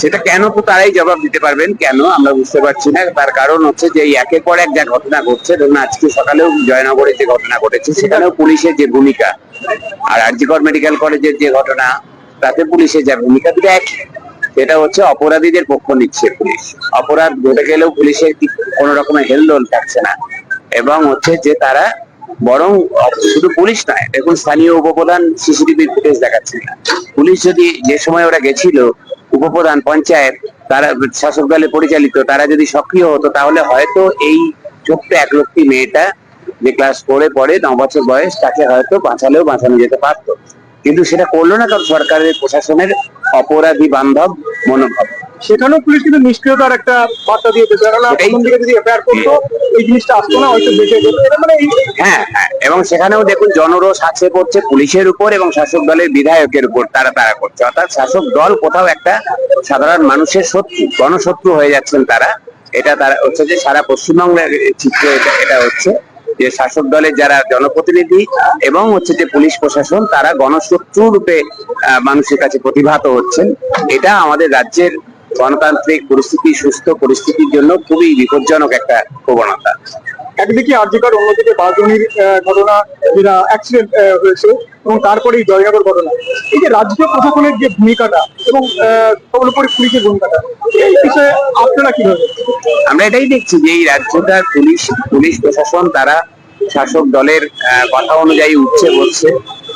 সেটা কেন তো তারাই জবাব দিতে পারবেন? কেন? আমরা বুঝতে পারছি না। তার কারণ হচ্ছে যে একের পর এক যা ঘটনা ঘটছে, ধরুন আজকে সকালেও জয়নগরে যে ঘটনা ঘটেছে, সেখানেও পুলিশের যে ভূমিকা আর আর আরজিকর মেডিকেল কলেজের যে ঘটনা, তাতে পুলিশের যা ভূমিকা দুটো এক সেটা হচ্ছে অপরাধীদের পক্ষ নিচ্ছে পুলিশ। অপরাধ ঘটে গেলেও পুলিশের কোনো রকমের হেলদোল থাকছে না। এবং হচ্ছে যে তারা বরং শুধু পুলিশ নয়, দেখুন স্থানীয় উপপ্রধান সিসিটিভি ফুটেজ দেখাচ্ছে পুলিশ যদি যে সময় ওরা গেছিল উপপ্রধান পঞ্চায়েত, তারা শাসক দলে পরিচালিত, তারা যদি সক্রিয় হতো, তাহলে হয়তো এই ছোট্ট এক লক্ষ্মী মেয়েটা যে ক্লাস করে পরে ন বছর বয়স, তাকে হয়তো বাঁচালেও বাঁচানো যেতে পারতো। কিন্তু সেটা করল না কারণ সরকারের প্রশাসনের অপরাধী বান্ধব মনোভাব। সেখানেও পুলিশ কিন্তু নিষ্ক্রিয়তার একটা বার্তা দিয়েছে। কেননা প্রথম দিকে যদি এফআইআর করতো এই জিনিসটা আসতো না হয়তো বেঁচে যেত। এটা মানে হ্যাঁ হ্যাঁ এবং সেখানেও দেখুন জনরোষ আছে পড়ছে পুলিশের উপর এবং শাসক দলের বিধায়কের উপর তারা তারা করছে। অর্থাৎ শাসক দল কোথাও একটা সাধারণ মানুষের শত্রু গণশত্রু হয়ে যাচ্ছেন তারা। এটা তারা হচ্ছে যে সারা পশ্চিমবঙ্গের চিত্র এটা এটা হচ্ছে যে শাসক দলের যারা জনপ্রতিনিধি এবং হচ্ছে যে পুলিশ প্রশাসন তারা গণশত্রু রূপে মানুষের কাছে প্রতিভাত হচ্ছেন। এটা আমাদের রাজ্যের গণতান্ত্রিক পরিস্থিতি সুস্থ পরিস্থিতির জন্য খুবই বিপজ্জনক একটা প্রবণতা। একদিকে আর্যিকর অন্যদিকে বাজনির ঘটনা যেটা অ্যাক্সিডেন্ট হয়েছে এবং তারপরেই জয়নগর ঘটনা। এই যে রাজ্য প্রশাসনের যে ভূমিকাটা এবং সর্বোপরি পুলিশের ভূমিকাটা এই বিষয়ে আপনারা কি ভাবেন? আমরা এটাই দেখছি যে এই রাজ্যটার পুলিশ পুলিশ প্রশাসন তারা শাসক দলের কথা অনুযায়ী উঠছে বলছে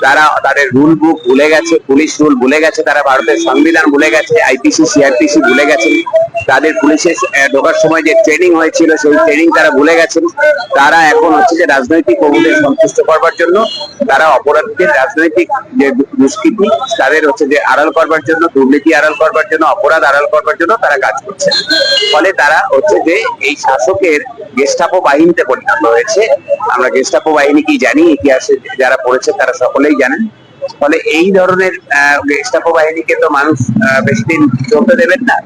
তারা তাদের রুল বুক ভুলে গেছে পুলিশ রুল ভুলে গেছে, তারা ভারতের সংবিধান ভুলে গেছে আইপিসি সিআরপিসি ভুলে গেছেন তাদের পুলিশের ঢোকার সময় যে ট্রেনিং হয়েছিল, সেই ট্রেনিং তারা ভুলে গেছেন। তারা এখন হচ্ছে যে রাজনৈতিক কর্মীদের সন্তুষ্ট করবার জন্য, তারা অপরাধীদের রাজনৈতিক যে দুষ্কৃতি, তাদের হচ্ছে যে আড়াল করবার জন্য, দুর্নীতি আড়াল করবার জন্য, অপরাধ আড়াল করবার জন্য তারা কাজ করছে ফলে তারা হচ্ছে যে এই শাসকের গেস্টাপো বাহিনীতে পরিণত হয়েছে। আমরা গেস্টাপো বাহিনী কি জানি, ইতিহাসে যারা পড়েছে তারা সকলেই জানেন ফলে এই ধরনের গেস্টাপো বাহিনীকে তো মানুষ বেশি দিন চলতে দেবেন না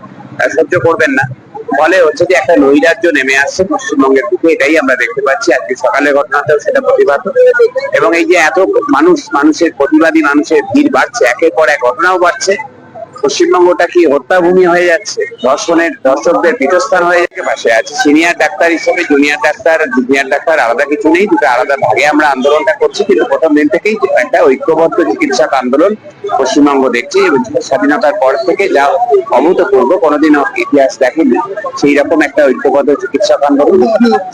সহ্য করবেন না। ফলে হচ্ছে যে একটা নৈরাজ্য নেমে আসছে পশ্চিমবঙ্গের দিকে এটাই আমরা দেখতে পাচ্ছি। আজকে সকালের ঘটনাতেও সেটা প্রতিবাদ। এবং এই যে এত মানুষ, মানুষের, প্রতিবাদী মানুষের ভিড় বাড়ছে, একের পর এক ঘটনাও বাড়ছে। পশ্চিমবঙ্গটা কি হত্যাভূমি হয়ে যাচ্ছে? দর্শনের, দর্শকদের পীঠস্থান হয়ে যাচ্ছে, পাশে আছে সিনিয়র ডাক্তার হিসেবে, জুনিয়র ডাক্তার জুনিয়র ডাক্তার, আলাদা কিছু নেই, দুটো আলাদা ভাগে আমরা আন্দোলনটা করছি, কিন্তু প্রথম দিন থেকেই একটা ঐক্যবদ্ধ চিকিৎসক আন্দোলন পশ্চিমবঙ্গ দেখছি এবং স্বাধীনতার পর থেকে যা অভূতপূর্ব, কোনোদিনও ইতিহাস দেখেনি। সেই রকম একটা ঐক্যবদ্ধ চিকিৎসক আন্দোলন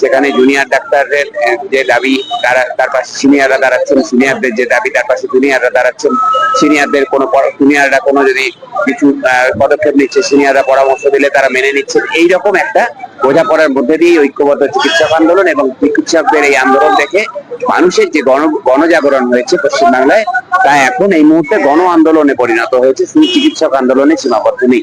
সেখানে জুনিয়র ডাক্তারদের যে দাবি তারা তার পাশে সিনিয়ররা দাঁড়াচ্ছেন সিনিয়রদের যে দাবি, তার পাশে জুনিয়ররা দাঁড়াচ্ছেন। সিনিয়রদের কোনো জুনিয়ররা কোনো যদি কিছু পদক্ষেপ নিচ্ছে সিনিয়ররা পরামর্শ দিলে তারা মেনে নিচ্ছেন। এইরকম একটা বোঝাপড়ার মধ্যে দিয়ে ঐক্যবদ্ধ চিকিৎসক আন্দোলন এবং চিকিৎসকদের এই আন্দোলন দেখে মানুষের যে গণ, গণজাগরণ হয়েছে পশ্চিমবাংলায়, তা এখন এই মুহূর্তে গণ আন্দোলনে পরিণত হয়েছে। শুধু চিকিৎসক আন্দোলনে সীমাবদ্ধ নেই।